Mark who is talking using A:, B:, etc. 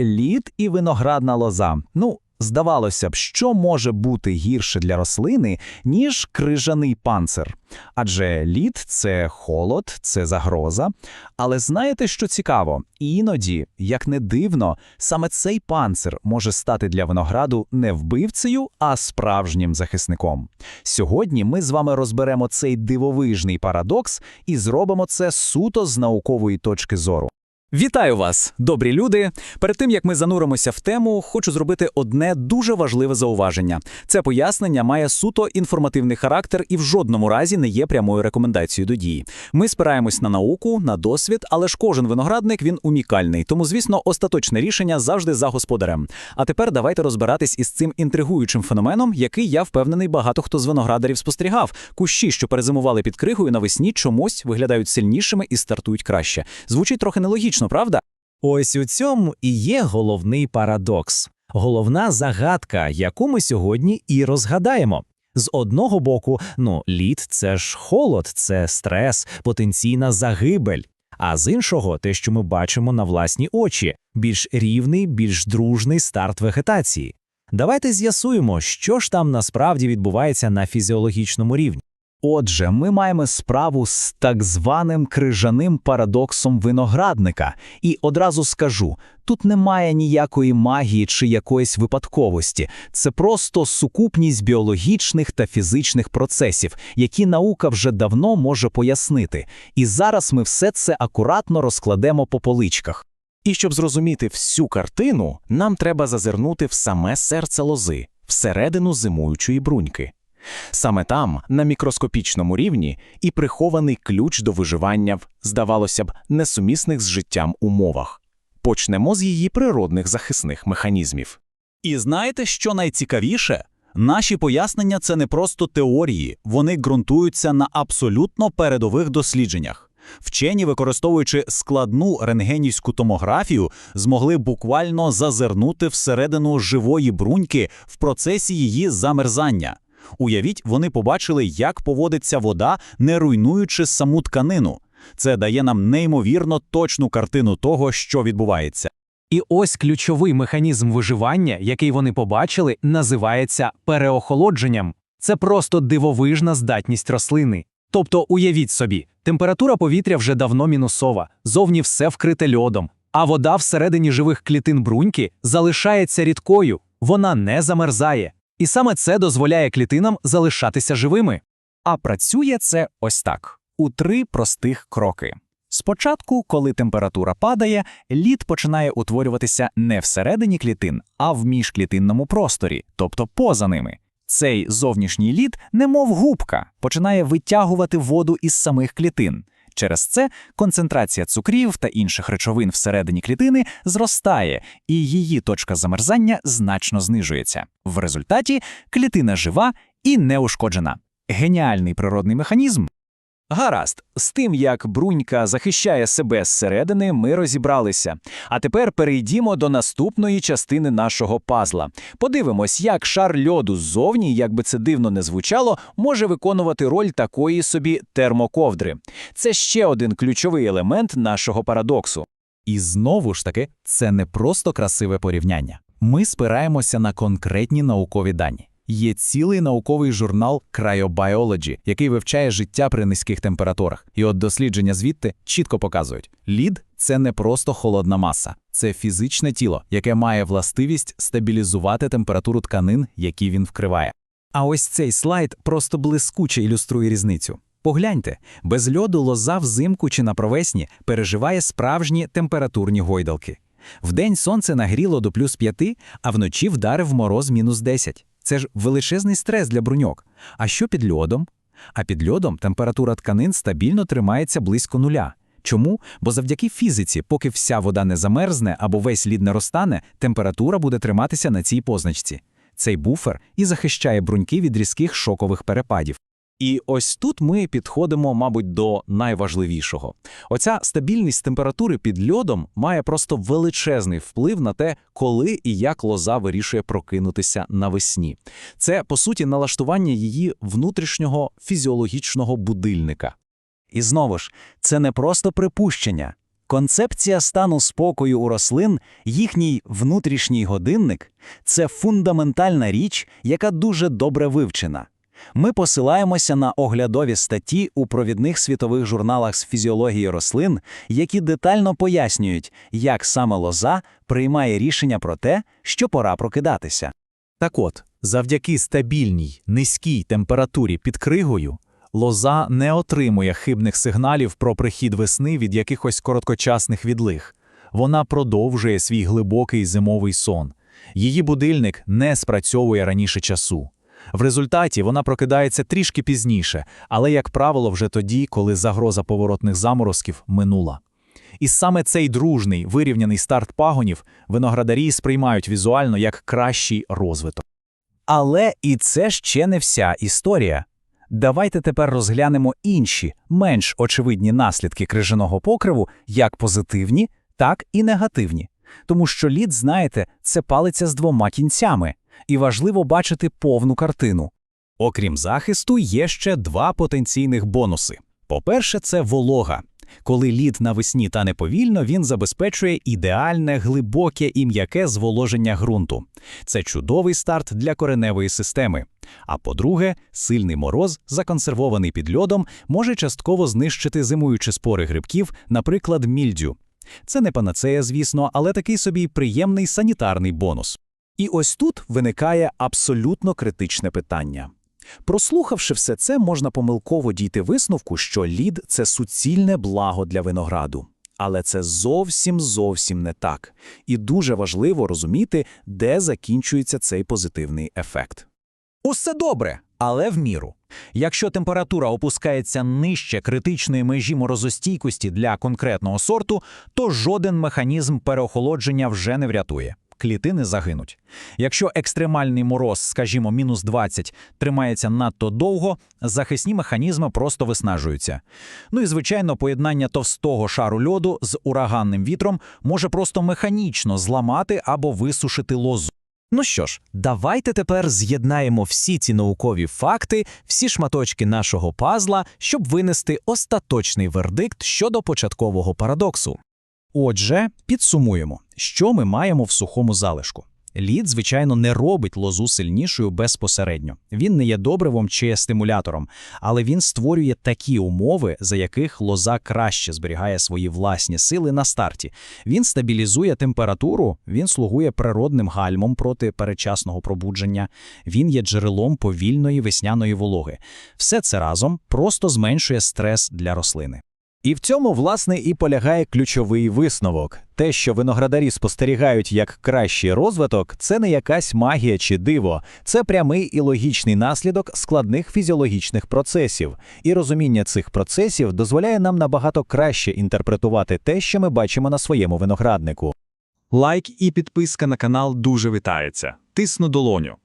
A: Лід і виноградна лоза. Ну, здавалося б, що може бути гірше для рослини, ніж крижаний панцир. Адже лід це холод, це загроза. Але знаєте, що цікаво? Іноді, як не дивно, саме цей панцир може стати для винограду не вбивцею, а справжнім захисником. Сьогодні ми з вами розберемо цей дивовижний парадокс і зробимо це суто з наукової точки зору.
B: Вітаю вас, добрі люди! Перед тим як ми зануримося в тему, хочу зробити одне дуже важливе зауваження. Це пояснення має суто інформативний характер і в жодному разі не є прямою рекомендацією до дії. Ми спираємось на науку, на досвід, але ж кожен виноградник він унікальний. Тому, звісно, остаточне рішення завжди за господарем. А тепер давайте розбиратись із цим інтригуючим феноменом, який я впевнений, багато хто з виноградарів спостерігав. Кущі, що перезимували під кригою навесні, чомусь виглядають сильнішими і стартують краще. Звучить трохи нелогічно, правда?
C: Ось у цьому і є головний парадокс, головна загадка, яку ми сьогодні і розгадаємо. З одного боку, ну, лід це ж холод, це стрес, потенційна загибель. А з іншого, те, що ми бачимо на власні очі, більш рівний, більш дружний старт вегетації. Давайте з'ясуємо, що ж там насправді відбувається на фізіологічному рівні.
A: Отже, ми маємо справу з так званим крижаним парадоксом виноградника. І одразу скажу, тут немає ніякої магії чи якоїсь випадковості. Це просто сукупність біологічних та фізичних процесів, які наука вже давно може пояснити. І зараз ми все це акуратно розкладемо по поличках.
D: І щоб зрозуміти всю картину, нам треба зазирнути в саме серце лози, всередину зимуючої бруньки. Саме там, на мікроскопічному рівні, і прихований ключ до виживання в, здавалося б, несумісних з життям умовах. Почнемо з її природних захисних механізмів.
B: І знаєте, що найцікавіше? Наші пояснення це не просто теорії, вони ґрунтуються на абсолютно передових дослідженнях. Вчені, використовуючи складну рентгенівську томографію, змогли буквально зазирнути всередину живої бруньки в процесі її замерзання. Уявіть, вони побачили, як поводиться вода, не руйнуючи саму тканину. Це дає нам неймовірно точну картину того, що відбувається.
C: І ось ключовий механізм виживання, який вони побачили, називається переохолодженням. Це просто дивовижна здатність рослини. Тобто, уявіть собі, температура повітря вже давно мінусова, зовні все вкрите льодом, а вода всередині живих клітин бруньки залишається рідкою, вона не замерзає. І саме це дозволяє клітинам залишатися живими.
D: А працює це ось так: у три простих кроки. Спочатку, коли температура падає, лід починає утворюватися не всередині клітин, а в міжклітинному просторі, тобто поза ними. Цей зовнішній лід, немов губка, починає витягувати воду із самих клітин. Через це концентрація цукрів та інших речовин всередині клітини зростає, і її точка замерзання значно знижується. В результаті клітина жива і неушкоджена. Геніальний природний механізм.
B: Гаразд, з тим, як брунька захищає себе зсередини, ми розібралися. А тепер перейдімо до наступної частини нашого пазла. Подивимось, як шар льоду ззовні, як би це дивно не звучало, може виконувати роль такої собі термоковдри. Це ще один ключовий елемент нашого парадоксу.
A: І знову ж таки, це не просто красиве порівняння. Ми спираємося на конкретні наукові дані. Є цілий науковий журнал Cryobiology, який вивчає життя при низьких температурах. І от дослідження звідти чітко показують: лід це не просто холодна маса, це фізичне тіло, яке має властивість стабілізувати температуру тканин, які він вкриває. А ось цей слайд просто блискуче ілюструє різницю. Погляньте, без льоду лоза взимку чи на провесні переживає справжні температурні гойдалки. Вдень сонце нагріло до плюс 5, а вночі вдарив мороз мінус 10. Це ж величезний стрес для бруньок. А що під льодом? А під льодом температура тканин стабільно тримається близько нуля. Чому? Бо завдяки фізиці, поки вся вода не замерзне або весь лід не розтане, температура буде триматися на цій позначці. Цей буфер і захищає бруньки від різких шокових перепадів.
B: І ось тут ми підходимо, мабуть, до найважливішого. Оця стабільність температури під льодом має просто величезний вплив на те, коли і як лоза вирішує прокинутися навесні. Це, по суті, налаштування її внутрішнього фізіологічного будильника.
D: І знову ж, це не просто припущення. Концепція стану спокою у рослин, їхній внутрішній годинник це фундаментальна річ, яка дуже добре вивчена. Ми посилаємося на оглядові статті у провідних світових журналах з фізіології рослин, які детально пояснюють, як саме лоза приймає рішення про те, що пора прокидатися.
C: Так от, завдяки стабільній, низькій температурі під кригою, лоза не отримує хибних сигналів про прихід весни від якихось короткочасних відлиг. Вона продовжує свій глибокий зимовий сон. Її будильник не спрацьовує раніше часу. В результаті вона прокидається трішки пізніше, але, як правило, вже тоді, коли загроза поворотних заморозків минула. І саме цей дружний, вирівняний старт пагонів виноградарі сприймають візуально як кращий розвиток.
D: Але і це ще не вся історія. Давайте тепер розглянемо інші, менш очевидні наслідки крижаного покриву, як позитивні, так і негативні. Тому що лід, знаєте, це палиця з двома кінцями, і важливо бачити повну картину.
B: Окрім захисту, є ще два потенційних бонуси. По-перше, це волога. Коли лід навесні тане повільно, він забезпечує ідеальне, глибоке і м'яке зволоження ґрунту. Це чудовий старт для кореневої системи. А по-друге, сильний мороз, законсервований під льодом, може частково знищити зимуючі спори грибків, наприклад, мільдю. Це не панацея, звісно, але такий собі приємний санітарний бонус. І ось тут виникає абсолютно критичне питання. Прослухавши все це, можна помилково дійти висновку, що лід – це суцільне благо для винограду. Але це зовсім зовсім не так. І дуже важливо розуміти, де закінчується цей позитивний ефект. Усе добре, але в міру. Якщо температура опускається нижче критичної межі морозостійкості для конкретного сорту, то жоден механізм переохолодження вже не врятує. Клітини загинуть. Якщо екстремальний мороз, скажімо, мінус 20, тримається надто довго, захисні механізми просто виснажуються. Ну і, звичайно, поєднання товстого шару льоду з ураганним вітром може просто механічно зламати або висушити лозу.
C: Ну що ж, давайте тепер з'єднаємо всі ці наукові факти, всі шматочки нашого пазла, щоб винести остаточний вердикт щодо початкового парадоксу.
B: Отже, підсумуємо, що ми маємо в сухому залишку. Лід, звичайно, не робить лозу сильнішою безпосередньо. Він не є добривом чи стимулятором, але він створює такі умови, за яких лоза краще зберігає свої власні сили на старті. Він стабілізує температуру, він слугує природним гальмом проти перечасного пробудження, він є джерелом повільної весняної вологи. Все це разом просто зменшує стрес для рослини.
D: І в цьому, власне, і полягає ключовий висновок. Те, що виноградарі спостерігають як кращий розвиток, це не якась магія чи диво, це прямий і логічний наслідок складних фізіологічних процесів. І розуміння цих процесів дозволяє нам набагато краще інтерпретувати те, що ми бачимо на своєму винограднику.
E: Лайк і підписка на канал дуже вітається. Тисну долоню.